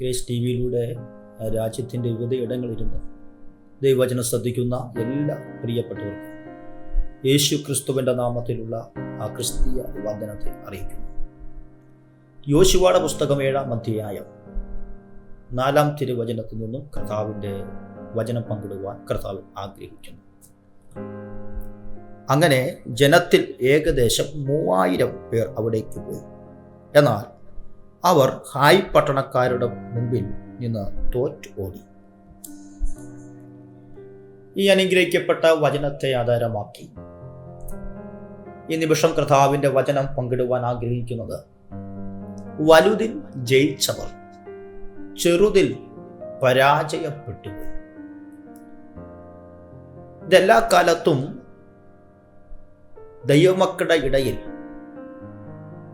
Grace T വിയിലൂടെ രാജ്യത്തിന്റെ വിവിധ ഇടങ്ങളിരുന്ന് ദൈവവചനം ശ്രദ്ധിക്കുന്ന എല്ലാ പ്രിയപ്പെട്ടവർക്കും യേശു ക്രിസ്തുവിന്റെ നാമത്തിലുള്ള ആ ക്രിസ്തീയ വന്ദനത്തെ അറിയിക്കുന്നു. യോശുവാട പുസ്തകം ഏഴാം അധ്യായം നാലാം തിരുവചനത്തിൽ നിന്നും കർത്താവിന്റെ വചനം പങ്കിടുവാൻ കർത്താവ് ആഗ്രഹിക്കുന്നു. അങ്ങനെ ജനത്തിൽ ഏകദേശം മൂവായിരം പേർ അവിടേക്ക് പോയി. എന്നാൽ അവർ ഹായ് പട്ടണക്കാരുടെ മുമ്പിൽ നിന്ന് തോറ്റ് ഓടി. ഈ അനുഗ്രഹിക്കപ്പെട്ട വചനത്തെ ആധാരമാക്കി. ഈ നിമിഷം കർത്താവിന്റെ വചനം പങ്കിടുവാൻ ആഗ്രഹിക്കുന്നത് വലുതിൽ ജയിച്ചവർ ചെറുതിൽ പരാജയപ്പെട്ടു ഇതെല്ലാ കാലത്തും ദൈവമക്കളുടെ ഇടയിൽ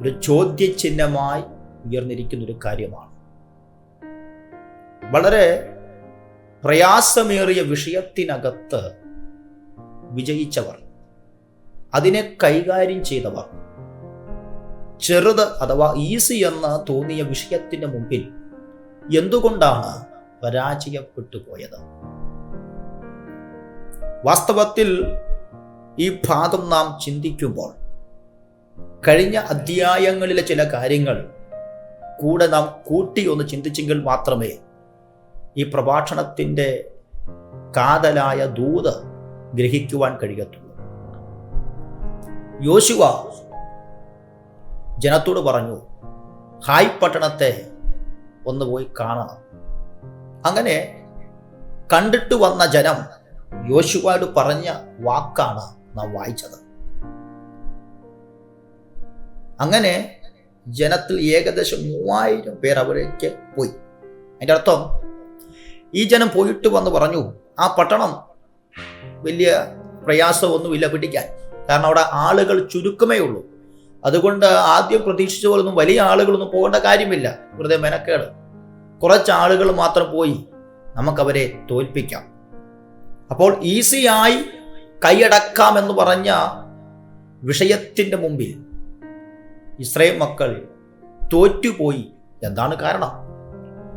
ഒരു ചോദ്യചിഹ്നമായി ഉയർന്നിരിക്കുന്ന ഒരു കാര്യമാണ്. വളരെ പ്രയാസമേറിയ വിഷയത്തിനകത്ത് വിജയിച്ചവർ അതിനെ കൈകാര്യം ചെയ്തവർ ചെറുത് അഥവാ ഈസി എന്ന് തോന്നിയ വിഷയത്തിന് മുമ്പിൽ എന്തുകൊണ്ടാണ് പരാജയപ്പെട്ടു പോയത് വാസ്തവത്തിൽ ഈ ഭാഗം നാം ചിന്തിക്കുമ്പോൾ കഴിഞ്ഞ അധ്യായങ്ങളിലെ ചില കാര്യങ്ങൾ കൂടെ നാം കൂട്ടി ഒന്ന് ചിന്തിച്ചെങ്കിൽ മാത്രമേ ഈ പ്രഭാഷണത്തിന്റെ കാതലായ ദൂത് ഗ്രഹിക്കുവാൻ കഴിയത്തുള്ളൂ. യോശുവ ജനത്തോട് പറഞ്ഞു ഹായ് പട്ടണത്തെ ഒന്ന് പോയി കാണണം. അങ്ങനെ കണ്ടിട്ട് വന്ന ജനം യോശുവാട് പറഞ്ഞ വാക്കാണ് നാം വായിച്ചത്. അങ്ങനെ ജനത്തിൽ ഏകദേശം മൂവായിരം പേർ അവരേക്ക് പോയി. അതിന്റെ അർത്ഥം ഈ ജനം പോയിട്ട് വന്ന് പറഞ്ഞു ആ പട്ടണം വലിയ പ്രയാസമൊന്നുമില്ല പിടിക്കാൻ. കാരണം അവിടെ ആളുകൾ ചുരുക്കമേ ഉള്ളൂ. അതുകൊണ്ട് ആദ്യം പ്രതീക്ഷിച്ച പോലൊന്നും വലിയ ആളുകളൊന്നും പോകേണ്ട കാര്യമില്ല. വെറുതെ മെനക്കേട്. കുറച്ച് ആളുകൾ മാത്രം പോയി നമുക്കവരെ തോൽപ്പിക്കാം. അപ്പോൾ ഈസിയായി കൈയടക്കാമെന്ന് പറഞ്ഞ വിഷയത്തിന്റെ മുമ്പിൽ ഇസ്രയേൽ മക്കൾ തോറ്റുപോയി. എന്താണ് കാരണം?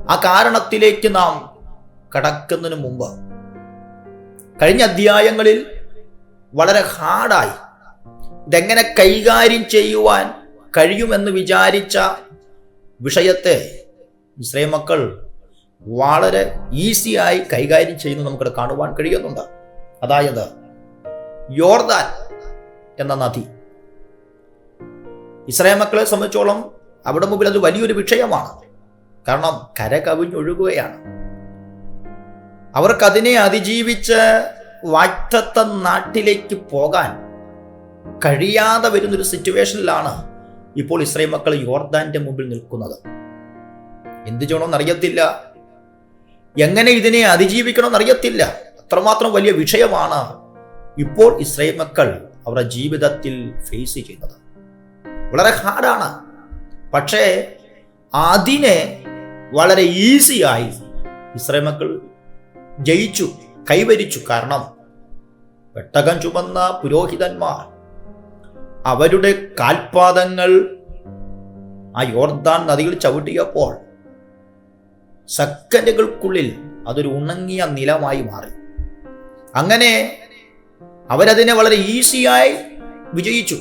ആ കാരണത്തിലേക്ക് നാം കടക്കുന്നതിന് മുമ്പ് കഴിഞ്ഞ അധ്യായങ്ങളിൽ വളരെ ഹാർഡായി ഇതെങ്ങനെ കൈകാര്യം ചെയ്യുവാൻ കഴിയുമെന്ന് വിചാരിച്ച വിഷയത്തെ ഇസ്രയേൽ മക്കൾ വളരെ ഈസിയായി കൈകാര്യം ചെയ്യുന്നത് നമുക്കിവിടെ കാണുവാൻ കഴിയുന്നുണ്ട്. അതായത് യോർദാൻ എന്ന നദി. ഇസ്രായേൽ മക്കളെ സംബന്ധിച്ചോളം അവിടെ മുമ്പിൽ അത് വലിയൊരു വിഷയമാണ്. കാരണം കര കവിഞ്ഞൊഴുകുകയാണ്. അവർക്കതിനെ അതിജീവിച്ച് വാറ്റത്ത നാട്ടിലേക്ക് പോകാൻ കഴിയാതെ വരുന്നൊരു സിറ്റുവേഷനിലാണ് ഇപ്പോൾ ഇസ്രായേൽ മക്കൾ യോർദാന്റെ മുമ്പിൽ നിൽക്കുന്നത്. എന്ത് ചെയ്യണമെന്ന് അറിയത്തില്ല. എങ്ങനെ ഇതിനെ അതിജീവിക്കണമെന്ന് അറിയത്തില്ല. അത്രമാത്രം വലിയ വിഷയമാണ് ഇപ്പോൾ ഇസ്രായേൽ മക്കൾ അവരുടെ ജീവിതത്തിൽ ഫേസ് ചെയ്യുന്നത്. വളരെ ഹാർഡാണ്. പക്ഷേ അതിനെ വളരെ ഈസിയായി ഇസ്രായേൽ മക്കൾ ജയിച്ചു കൈവരിച്ചു. കാരണം പെട്ടകം ചുമന്ന പുരോഹിതന്മാർ അവരുടെ കാൽപാദങ്ങൾ ആ യോർദാൻ നദിയിൽ ചവിട്ടിയപ്പോൾ സെക്കൻഡുകൾക്കുള്ളിൽ അതൊരു ഉണങ്ങിയ നിലമായി മാറി. അങ്ങനെ അവരതിനെ വളരെ ഈസിയായി വിജയിച്ചു.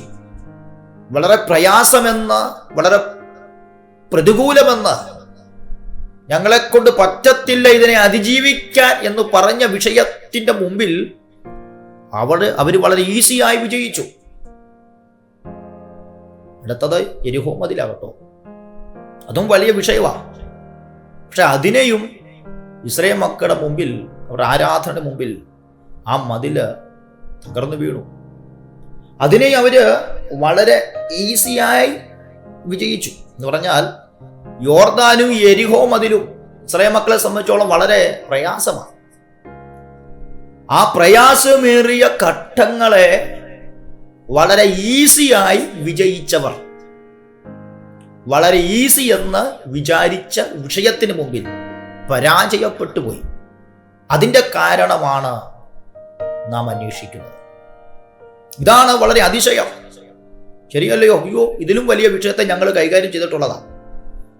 വളരെ പ്രയാസമെന്ന് വളരെ പ്രതികൂലമെന്ന് ഞങ്ങളെ കൊണ്ട് പറ്റത്തില്ല ഇതിനെ അതിജീവിക്കാൻ എന്ന് പറഞ്ഞ വിഷയത്തിന്റെ മുമ്പിൽ അവർ അവർ വളരെ ഈസിയായി വിജയിച്ചു. അടുത്തത് എരിഹോ മതിലാകട്ടോ. അതും വലിയ വിഷയമാണ് പക്ഷെ അതിനെയും ഇസ്രയേൽ മക്കളുടെ മുമ്പിൽ അവരുടെ ആരാധനയുടെ മുമ്പിൽ ആ മതിൽ തകർന്നു വീണു. അതിനെ അവർ വളരെ ഈസിയായി വിജയിച്ചു. എന്ന് പറഞ്ഞാൽ യോർദാനും എരിഹോ മതിലും ഇസ്രയേൽ മക്കളെ സംബന്ധിച്ചോളം വളരെ പ്രയാസമാണ്. ആ പ്രയാസമേറിയ ഘട്ടങ്ങളെ വളരെ ഈസിയായി വിജയിച്ചവർ വളരെ ഈസി എന്ന് വിചാരിച്ച വിഷയത്തിന് മുമ്പിൽ പരാജയപ്പെട്ടു പോയി. അതിന്റെ കാരണമാണ് നാം അന്വേഷിക്കുന്നത്. ഇതാണ് വളരെ അതിശയം. ശരിയല്ലയോ? അയ്യോ ഇതിലും വലിയ വിഷയത്തെ ഞങ്ങൾ കൈകാര്യം ചെയ്തിട്ടുള്ളതാണ്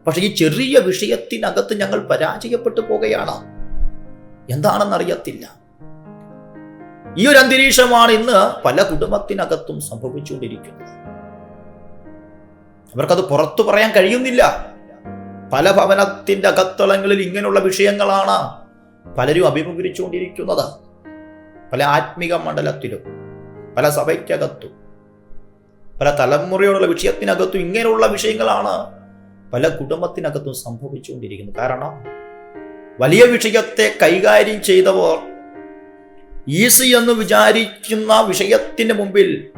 പക്ഷെ ഈ ചെറിയ വിഷയത്തിനകത്ത് ഞങ്ങൾ പരാജയപ്പെട്ടു പോകുകയാണ് എന്താണെന്നറിയത്തില്ല. ഈ ഒരു അന്തരീക്ഷമാണ് ഇന്ന് പല കുടുംബത്തിനകത്തും സംഭവിച്ചുകൊണ്ടിരിക്കുന്നത്. അവർക്കത് പുറത്തു പറയാൻ കഴിയുന്നില്ല. പല ഭവനത്തിന്റെ അകത്തളങ്ങളിൽ ഇങ്ങനെയുള്ള വിഷയങ്ങളാണ് പലരും അഭിമുഖീകരിച്ചുകൊണ്ടിരിക്കുന്നത്. പല ആത്മിക മണ്ഡലത്തിലും പല സഭയ്ക്കകത്തും. പല തലമുറയോടുള്ള വിഷയത്തിനകത്തും ഇങ്ങനെയുള്ള വിഷയങ്ങളാണ് പല കുടുംബത്തിനകത്തും സംഭവിച്ചുകൊണ്ടിരിക്കുന്നത്. കാരണം വലിയ വിഷയത്തെ കൈകാര്യം ചെയ്തവർ ഈസി എന്ന് വിചാരിക്കുന്ന വിഷയത്തിന് മുമ്പിൽ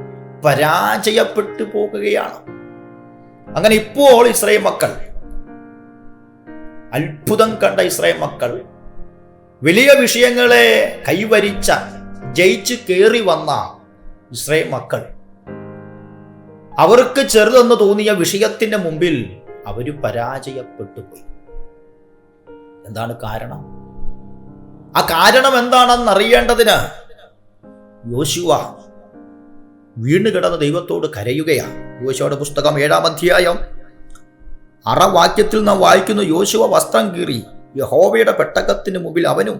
പരാജയപ്പെട്ടു പോകുകയാണ്. അങ്ങനെ ഇപ്പോൾ ഇസ്രായേൽ മക്കൾ അത്ഭുതം കണ്ട ഇസ്രായേൽ മക്കൾ വലിയ വിഷയങ്ങളെ കൈവരിച്ച ജയിച്ചു കയറി വന്ന ഇസ്രായേൽ മക്കൾ അവർക്ക് ചെറുതെന്ന് തോന്നിയ വിഷയത്തിന്റെ മുമ്പിൽ അവർ പരാജയപ്പെട്ടു പോയി. എന്താണ് കാരണം? ആ കാരണം എന്താണെന്ന് അറിയേണ്ടതിന് യോശുവ വീണ് കിടന്ന ദൈവത്തോട് കരയുകയാണ്. യോശുവയുടെ പുസ്തകം ഏഴാം അധ്യായം അറവാക്യത്തിൽ നാം വായിക്കുന്ന യോശുവ വസ്ത്രം കീറി യഹോവയുടെ പെട്ടകത്തിന് മുമ്പിൽ അവനും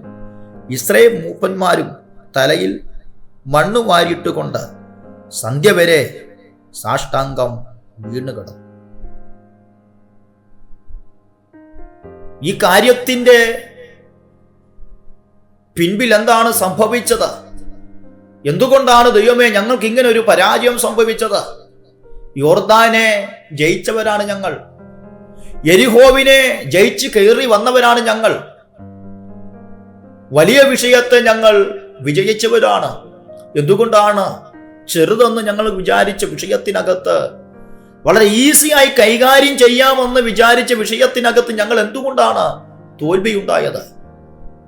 ഇസ്രയേൽ മൂപ്പന്മാരും തലയിൽ മണ്ണ് വാരിയിട്ടുകൊണ്ട് സന്ധ്യ വരെ സാഷ്ടാംഗം വീണ് കിടന്നു. ഈ കാര്യത്തിന്റെ പിൻപിൽ എന്താണ് സംഭവിച്ചത്? എന്തുകൊണ്ടാണ് ദൈവമേ ഞങ്ങൾക്ക് ഇങ്ങനെ ഒരു പരാജയം സംഭവിച്ചത്? യോർദാനെ ജയിച്ചവരാണ് ഞങ്ങൾ. എരിഹോവിനെ ജയിച്ച് കയറി വന്നവരാണ് ഞങ്ങൾ. വലിയ വിഷയത്തെ ഞങ്ങൾ വിജയിച്ചവരാണ്. എന്തുകൊണ്ടാണ് ചെറുതെന്ന് ഞങ്ങൾ വിചാരിച്ച വിഷയത്തിനകത്ത് വളരെ ഈസിയായി കൈകാര്യം ചെയ്യാമെന്ന് വിചാരിച്ച വിഷയത്തിനകത്ത് ഞങ്ങൾ എന്തുകൊണ്ടാണ് തോൽവിയുണ്ടായത്?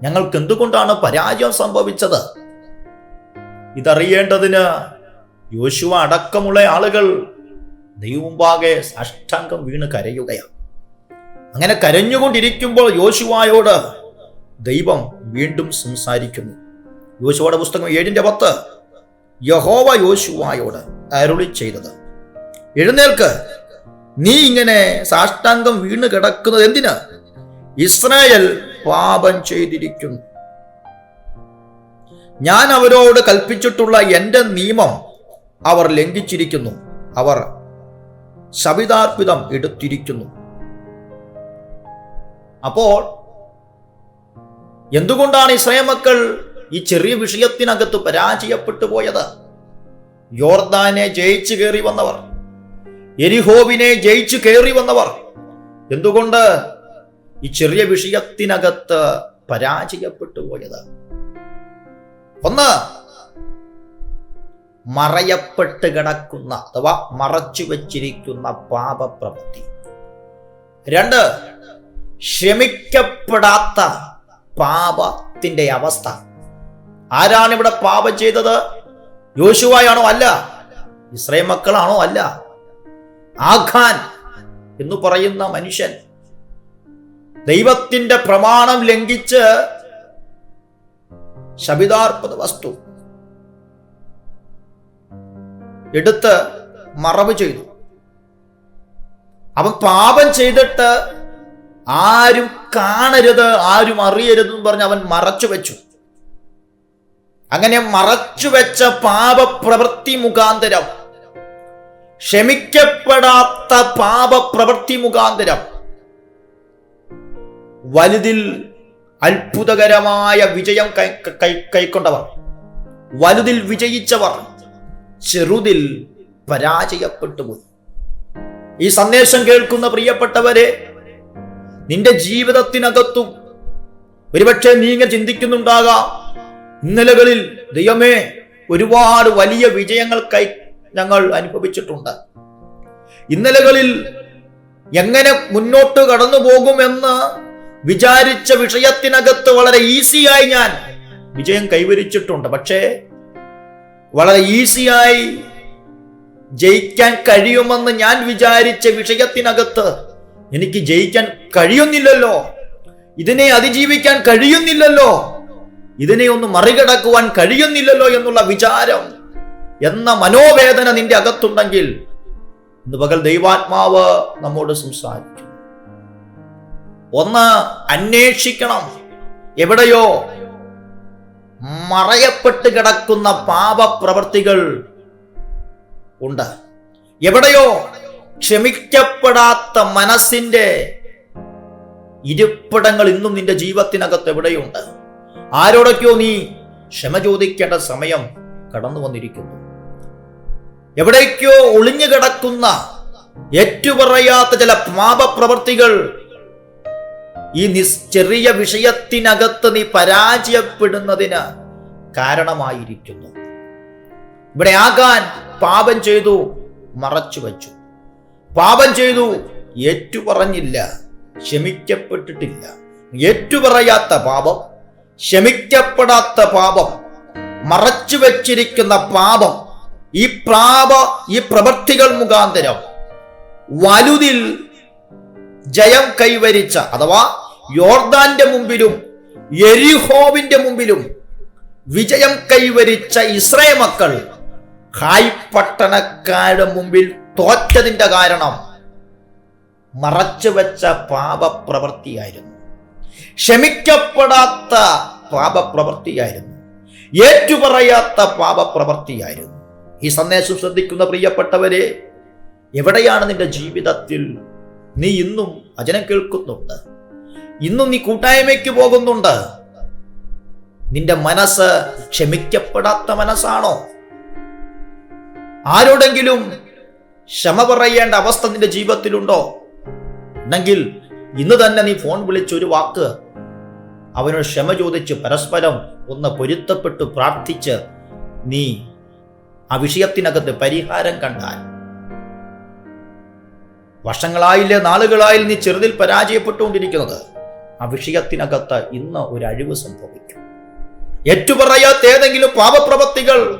ഞങ്ങൾക്ക് എന്തുകൊണ്ടാണ് പരാജയം സംഭവിച്ചത്? ഇതറിയേണ്ടതിന് യോശുവ അടക്കമുള്ള ആളുകൾ ദൈവമുമ്പാകെ സാഷ്ടാംഗം വീണ് കരയുകയാണ്. അങ്ങനെ കരഞ്ഞുകൊണ്ടിരിക്കുമ്പോൾ യോശുവായോട് ദൈവം വീണ്ടും സംസാരിക്കുന്നു. യോശുവയുടെ പുസ്തകം ഏഴിന്റെ പത്ത്. യഹോവ യോശുവായോട് അരുളി ചെയ്തത്. എഴുന്നേൽക്ക്. നീ ഇങ്ങനെ സാഷ്ടാംഗം വീണ് കിടക്കുന്നത് എന്തിന്? ഇസ്രായേൽ പാപം ചെയ്തിരിക്കുന്നു. ഞാൻ അവരോട് കൽപ്പിച്ചിട്ടുള്ള എന്റെ നിയമം അവർ ലംഘിച്ചിരിക്കുന്നു. അവർ ശബിതാർപ്പിതം എടുത്തിരിക്കുന്നു. അപ്പോൾ എന്തുകൊണ്ടാണ് ഇസ്രായേൽ മക്കൾ ഈ ചെറിയ വിഷയത്തിനകത്ത് പരാജയപ്പെട്ടു പോയത്. യോർദാനെ ജയിച്ചു കയറി വന്നവർ എരിഹോവിനെ ജയിച്ചു കയറി വന്നവർ. എന്തുകൊണ്ട് ഈ ചെറിയ വിഷയത്തിനകത്ത് പരാജയപ്പെട്ടു പോയത്? ഒന്ന് മറയപ്പെട്ട് കിടക്കുന്ന അഥവാ മറച്ചു വച്ചിരിക്കുന്ന പാപപ്രവൃത്തി. രണ്ട് ക്ഷമിക്കപ്പെടാത്ത പാപത്തിന്റെ അവസ്ഥ. ആരാണ് ഇവിടെ പാപം ചെയ്തത്? യോശുവായാണോ അല്ല? ഇസ്രയേൽ മക്കളാണോ അല്ല? ആഖാൻ എന്ന് പറയുന്ന മനുഷ്യൻ ദൈവത്തിന്റെ പ്രമാണം ലംഘിച്ച് ശബിതാർപ്പത വസ്തു എടുത്ത് മറവ് ചെയ്തു. അവൻ പാപം ചെയ്തിട്ട് ആരും കാണരുത് ആരും അറിയരുതെന്ന് പറഞ്ഞ് അവൻ മറച്ചു വെച്ചു. അങ്ങനെ മറച്ചുവെച്ച പാപപ്രവൃത്തി മുഖാന്തരം ക്ഷമിക്കപ്പെടാത്ത പാപപ്രവൃത്തി മുഖാന്തരം വലുതിൽ അത്ഭുതകരമായ വിജയം കൈക്കൊണ്ടവർ വലുതിൽ വിജയിച്ചവർ ചെറുതിൽ പരാജയപ്പെട്ടു പോയി. ഈ സന്ദേശം കേൾക്കുന്ന പ്രിയപ്പെട്ടവരെ നിന്റെ ജീവിതത്തിനകത്തും ഒരുപക്ഷെ നീങ്ങ ചിന്തിക്കുന്നുണ്ടാകാം ഇന്നലകളിൽ ദൈവമേ ഒരുപാട് വലിയ വിജയങ്ങൾ കൈ ഞങ്ങൾ അനുഭവിച്ചിട്ടുണ്ട്. ഇന്നലകളിൽ എങ്ങനെ മുന്നോട്ട് കടന്നു പോകുമെന്ന് വിചാരിച്ച വിഷയത്തിനകത്ത് വളരെ ഈസിയായി ഞാൻ വിജയം കൈവരിച്ചിട്ടുണ്ട്. പക്ഷേ വളരെ ഈസിയായി ജയിക്കാൻ കഴിയുമെന്ന് ഞാൻ വിചാരിച്ച വിഷയത്തിനകത്ത് എനിക്ക് ജയിക്കാൻ കഴിയുന്നില്ലല്ലോ. ഇതിനെ അതിജീവിക്കാൻ കഴിയുന്നില്ലല്ലോ. ഇതിനെ ഒന്ന് മറികടക്കുവാൻ കഴിയുന്നില്ലല്ലോ എന്നുള്ള വിചാരം എന്ന മനോവേദന നിന്റെ അകത്തുണ്ടെങ്കിൽ ഇന്ന് പകൽ ദൈവാത്മാവ് നമ്മോട് സംസാരിക്കും. ഒന്ന് അന്വേഷിക്കണം. എവിടെയോ മറയപ്പെട്ട് കിടക്കുന്ന പാപപ്രവർത്തികൾ ഉണ്ട്. എവിടെയോ ക്ഷമിക്കപ്പെടാത്ത മനസ്സിന്റെ ഇരിപ്പിടങ്ങൾ ഇന്നും നിന്റെ ജീവിതത്തിനകത്ത് എവിടെയുണ്ട്? ആരോടൊക്കെയോ നീ ക്ഷമ ചോദിക്കേണ്ട സമയം കടന്നു വന്നിരിക്കുന്നു. എവിടേക്കോ ഒളിഞ്ഞു കിടക്കുന്ന ഏറ്റുപറയാത്ത ചില പാപപ്രവർത്തികൾ ഈ നിസ് ചെറിയ വിഷയത്തിനകത്ത് നീ പരാജയപ്പെടുന്നതിന് കാരണമായിരിക്കുന്നു. ഇവിടെ ആകാൻ പാപം ചെയ്തു മറച്ചു വച്ചു. പാപം ചെയ്തു ഏറ്റുപറഞ്ഞില്ല ക്ഷമിക്കപ്പെട്ടിട്ടില്ല. ഏറ്റുപറയാത്ത പാപം ക്ഷമിക്കപ്പെടാത്ത പാപം മറച്ചു വച്ചിരിക്കുന്ന പാപം ഈ പ്രാപ ഈ പ്രവൃത്തികൾ മുഖാന്തരം വലുതിൽ ജയം കൈവരിച്ച അഥവാ യോർദാന്റെ മുമ്പിലും എരിഹോവിന്റെ മുമ്പിലും വിജയം കൈവരിച്ച ഇസ്രേ മക്കൾ ഹായ് പട്ടണക്കാരുടെ മുമ്പിൽ തോറ്റതിന്റെ കാരണം മറച്ചു വെച്ച പാപപ്രവൃത്തിയായിരുന്നു. ക്ഷമിക്കപ്പെടാത്ത പാപപ്രവൃത്തിയായിരുന്നു ഏറ്റുപറയാത്ത പാപപ്രവൃത്തിയായിരുന്നു ഈ സന്ദേശം ശ്രദ്ധിക്കുന്ന പ്രിയപ്പെട്ടവരെ എവിടെയാണ് നിന്റെ ജീവിതത്തിൽ നീ ഇന്നും അജനം കേൾക്കുന്നുണ്ട്? ഇന്നും നീ കൂട്ടായ്മയ്ക്ക് പോകുന്നുണ്ട്? നിന്റെ മനസ്സ് ക്ഷമിക്കപ്പെടാത്ത മനസ്സാണോ? ആരോടെങ്കിലും ക്ഷമ പറയേണ്ട അവസ്ഥ നിന്റെ ജീവിതത്തിലുണ്ടോ? ഉണ്ടെങ്കിൽ ഇന്ന് തന്നെ നീ ഫോൺ വിളിച്ച് ഒരു വാക്ക്. അവനോട് ക്ഷമ ചോദിച്ച് പരസ്പരം ഒന്ന് പൊരുത്തപ്പെട്ടു പ്രാർത്ഥിച്ച് നീ ആ വിഷയത്തിനകത്ത് പരിഹാരം കണ്ടാൽ. വർഷങ്ങളായില്ലേ നാളുകളായി നീ ചെറുതിൽ പരാജയപ്പെട്ടുകൊണ്ടിരിക്കുന്നത്. ആ വിഷയത്തിനകത്ത് ഇന്ന് ഒരു അഴിവ് സംഭവിക്കും. ഏറ്റുപറയാത്ത ഏതെങ്കിലും പാപപ്രവൃത്തികൾ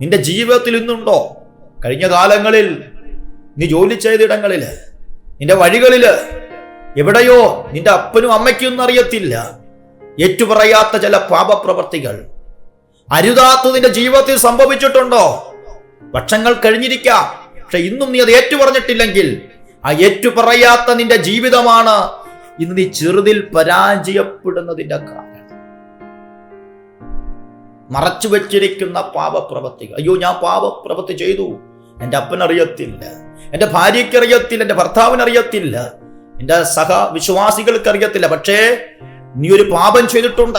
നിന്റെ ജീവിതത്തിൽ ഇന്നുണ്ടോ? കഴിഞ്ഞ കാലങ്ങളിൽ നീ ജോലി ചെയ്തിടങ്ങളിൽ നിന്റെ വഴികളിൽ എവിടെയോ നിന്റെ അപ്പനും അമ്മയ്ക്കും അറിയത്തില്ല. ഏറ്റുപറയാത്ത ചില പാപപ്രവർത്തികൾ. അരുതാത്ത നിന്റെ ജീവിതത്തിൽ സംഭവിച്ചിട്ടുണ്ടോ? വർഷങ്ങൾ കഴിഞ്ഞിരിക്കാം. പക്ഷെ ഇന്നും നീ അത് ഏറ്റുപറഞ്ഞിട്ടില്ലെങ്കിൽ ആ ഏറ്റുപറയാത്ത നിന്റെ ജീവിതമാണ് ഇന്ന് നീ ചെറുതിൽ പരാജയപ്പെടുന്നതിന്റെ കാരണം. മറച്ചു വെച്ചിരിക്കുന്ന പാപപ്രവൃത്തികൾ അയ്യോ ഞാൻ പാപപ്രവൃത്തി ചെയ്തു. എന്റെ അപ്പനറിയത്തില്ല. എന്റെ ഭാര്യയ്ക്ക് അറിയത്തില്ല എന്റെ ഭർത്താവിന് എന്റെ സഹ വിശ്വാസികൾക്ക് അറിയത്തില്ല പക്ഷേ നീ ഒരു പാപം ചെയ്തിട്ടുണ്ട്.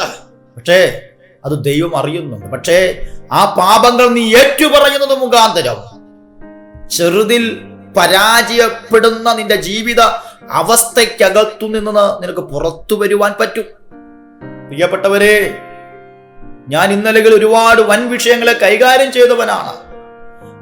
പക്ഷേ അത് ദൈവം അറിയുന്നുണ്ട്. പക്ഷേ ആ പാപങ്ങൾ നീ ഏറ്റുപറയുന്നത് മുഖാന്തരം. ചെറുതിൽ പരാജയപ്പെടുന്ന നിന്റെ ജീവിത അവസ്ഥയ്ക്കകത്തു നിന്ന് നിനക്ക് പുറത്തു വരുവാൻ പറ്റും. പ്രിയപ്പെട്ടവരെ ഞാൻ ഇന്നലെകൾ ഒരുപാട് വൻ വിഷയങ്ങളെ കൈകാര്യം ചെയ്തവനാണ്.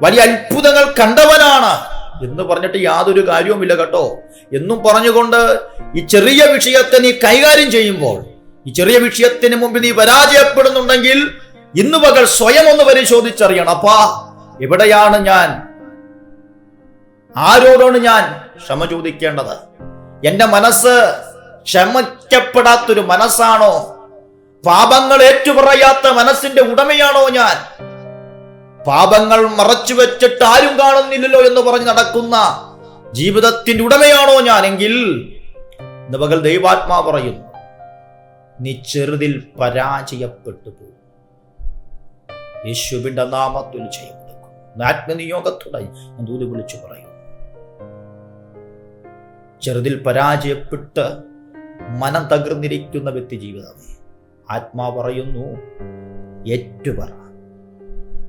വലിയ അത്ഭുതങ്ങൾ കണ്ടവനാണ്. എന്ന് പറഞ്ഞിട്ട് യാതൊരു കാര്യവുമില്ല കേട്ടോ. എന്നും പറഞ്ഞുകൊണ്ട് ഈ ചെറിയ വിഷയത്തെ നീ കൈകാര്യം ചെയ്യുമ്പോൾ ഈ ചെറിയ വിഷയത്തിന് മുമ്പ് നീ പരാജയപ്പെടുന്നുണ്ടെങ്കിൽ ഇന്ന് പകൽ സ്വയം ഒന്ന് പരിശോധിച്ചറിയണം. അപ്പാ എവിടെയാണ് ഞാൻ? ആരോടാണ് ഞാൻ ക്ഷമ ചോദിക്കേണ്ടത്? എന്റെ മനസ്സ് ക്ഷമിക്കപ്പെടാത്തൊരു മനസ്സാണോ? പാപങ്ങൾ ഏറ്റുപറയാത്ത മനസ്സിന്റെ ഉടമയാണോ ഞാൻ? പാപങ്ങൾ മറച്ചു വെച്ചിട്ട് ആരും കാണുന്നില്ലല്ലോ എന്ന് പറഞ്ഞ് നടക്കുന്ന ജീവിതത്തിന്റെ ഉടമയാണോ ഞാനെങ്കിൽ? ഇന്ന് പകൽ ദൈവാത്മാ പറയുന്നു. നീ ചെറുതിൽ പരാജയപ്പെട്ടു പോകും യേശുവിന്റെ നാമത്തിൽ ചെയ്യപ്പെടുക്കും ആത്മനിയോഗത്തോടെ ഞാൻ വിളിച്ചു പറയും. ചെറുതിൽ പരാജയപ്പെട്ട് മനം തകർന്നിരിക്കുന്ന വ്യക്തി ജീവിതമേ ആത്മാ പറയുന്നു ഏറ്റുപറ.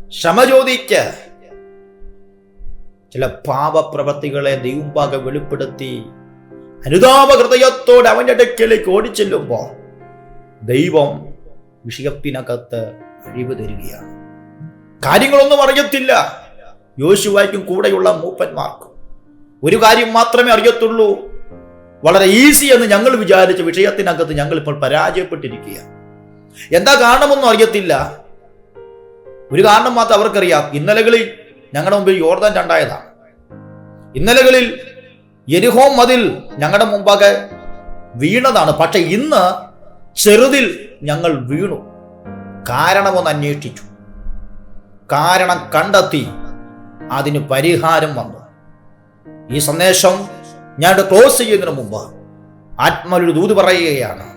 ക്ഷമ ചോദിക്ക ചില പാപപ്രവർത്തികളെ ദൈവംപാക വെളിപ്പെടുത്തി അനുതാപ ഹൃദയത്തോടെ അവന്റെ അടുക്കലേക്ക് ഓടിച്ചെല്ലുമ്പോ ദൈവം വിഷയത്തിനകത്ത് അഴിവ് തരികയാണ്. കാര്യങ്ങളൊന്നും അറിയത്തില്ല. യോശുവായിക്കും കൂടെയുള്ള മൂപ്പന്മാർക്കും. ഒരു കാര്യം മാത്രമേ അറിയത്തുള്ളൂ. വളരെ ഈസി എന്ന് ഞങ്ങൾ വിചാരിച്ച വിഷയത്തിനകത്ത് ഞങ്ങൾ ഇപ്പോൾ പരാജയപ്പെട്ടിരിക്കുകയാണ്. എന്താ കാരണമൊന്നും അറിയത്തില്ല. ഒരു കാരണം മാത്രം അവർക്കറിയാം. ഇന്നലകളിൽ ഞങ്ങളുടെ മുമ്പിൽ യോർദാൻ രണ്ടായതാണ്. ഇന്നലകളിൽ എരിഹോം മതിൽ ഞങ്ങളുടെ മുമ്പാകെ വീണതാണ്. പക്ഷെ ഇന്ന് ചെറുതിൽ ഞങ്ങൾ വീണു. കാരണമൊന്ന് അന്വേഷിച്ചു. കാരണം കണ്ടെത്തി അതിന് പരിഹാരം വന്നു. ഈ സന്ദേശം ഞാൻ ക്ലോസ് ചെയ്യുന്നതിന് മുമ്പ് ആത്മാവിൽ ഒരു ദൂത് പറയുകയാണ്.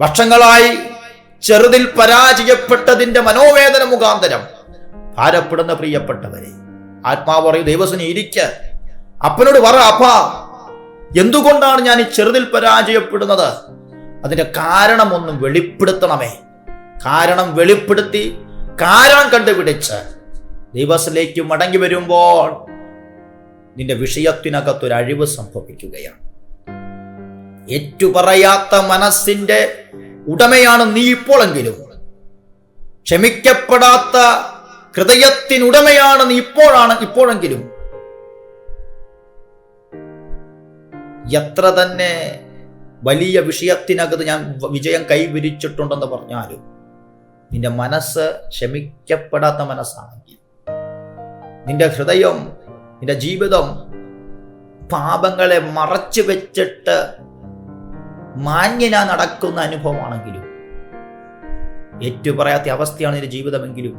വർഷങ്ങളായി ചെറുതിൽ പരാജയപ്പെട്ടതിന്റെ മനോവേദന മുഖാന്തരം ഭാരപ്പെടുന്ന പ്രിയപ്പെട്ടവരെ ആത്മാവ് പറയും ദൈവസിനെ ഇരിക്ക. അപ്പനോട് പറ അപ്പ എന്തുകൊണ്ടാണ് ഞാൻ ഈ ചെറുതിൽ പരാജയപ്പെടുന്നത്? അതിന്റെ കാരണം ഒന്ന് വെളിപ്പെടുത്തണമേ. കാരണം വെളിപ്പെടുത്തി കാരണം കണ്ടുപിടിച്ച്. ദൈവസിലേക്ക് മടങ്ങി വരുമ്പോൾ നിന്റെ വിഷയത്തിനകത്തൊരു അഴിവ് സംഭവിക്കുകയാണ്. ഏറ്റുപറയാത്ത മനസ്സിന്റെ ഉടമയാണ് നീ ഇപ്പോഴെങ്കിലും ക്ഷമിക്കപ്പെടാത്ത ഹൃദയത്തിനുടമയാണ് നീ ഇപ്പോഴാണ് ഇപ്പോഴെങ്കിലും. എത്ര തന്നെ വലിയ വിഷയത്തിനകത്ത് ഞാൻ വിജയം കൈവരിച്ചിട്ടുണ്ടെന്ന് പറഞ്ഞാലും നിന്റെ മനസ്സ് ക്ഷമിക്കപ്പെടാത്ത മനസ്സാണെങ്കിൽ നിന്റെ ഹൃദയം നിന്റെ ജീവിതം പാപങ്ങളെ മറച്ചു വെച്ചിട്ട് മാന്യന നടക്കുന്ന അനുഭവമാണെങ്കിലും ഏറ്റുപറയാത്ത അവസ്ഥയാണ് നിന്റെ ജീവിതമെങ്കിലും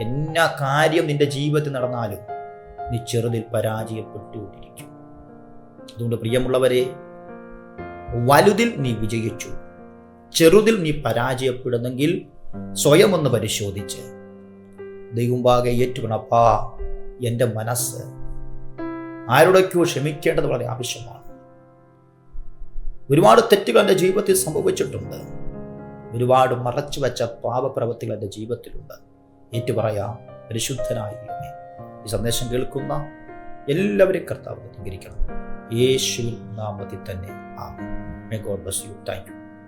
എന്നാ കാര്യം നിന്റെ ജീവിതത്തിൽ നടന്നാലും നീ ചെറുതിൽ പരാജയപ്പെട്ടുകൊണ്ടിരിക്കും. അതുകൊണ്ട് പ്രിയമുള്ളവരെ വലുതിൽ നീ വിജയിച്ചു ചെറുതിൽ നീ പരാജയപ്പെടുന്നെങ്കിൽ സ്വയം ഒന്ന് പരിശോധിച്ച് ദൈവമ്പാകെ ഏറ്റുകണപ്പാ എന്റെ മനസ്സ് ആരുടെക്കോ ക്ഷമിക്കേണ്ടത് വളരെ ആവശ്യമാണ്. ഒരുപാട് തെറ്റുകൾ എന്റെ ജീവിതത്തിൽ സംഭവിച്ചിട്ടുണ്ട്. ഒരുപാട് മറച്ചു വെച്ച പാപപ്രവൃത്തികൾ എന്റെ ജീവിതത്തിലുണ്ട്. ഏറ്റു ഏറ്റുപറയാം പരിശുദ്ധനായി ഈ സന്ദേശം കേൾക്കുന്ന എല്ലാവരെയും കർത്താവ് അംഗീകരിക്കണം യേശുവിൻ നാമത്തിൽ തന്നെ ആ may God bless you thank you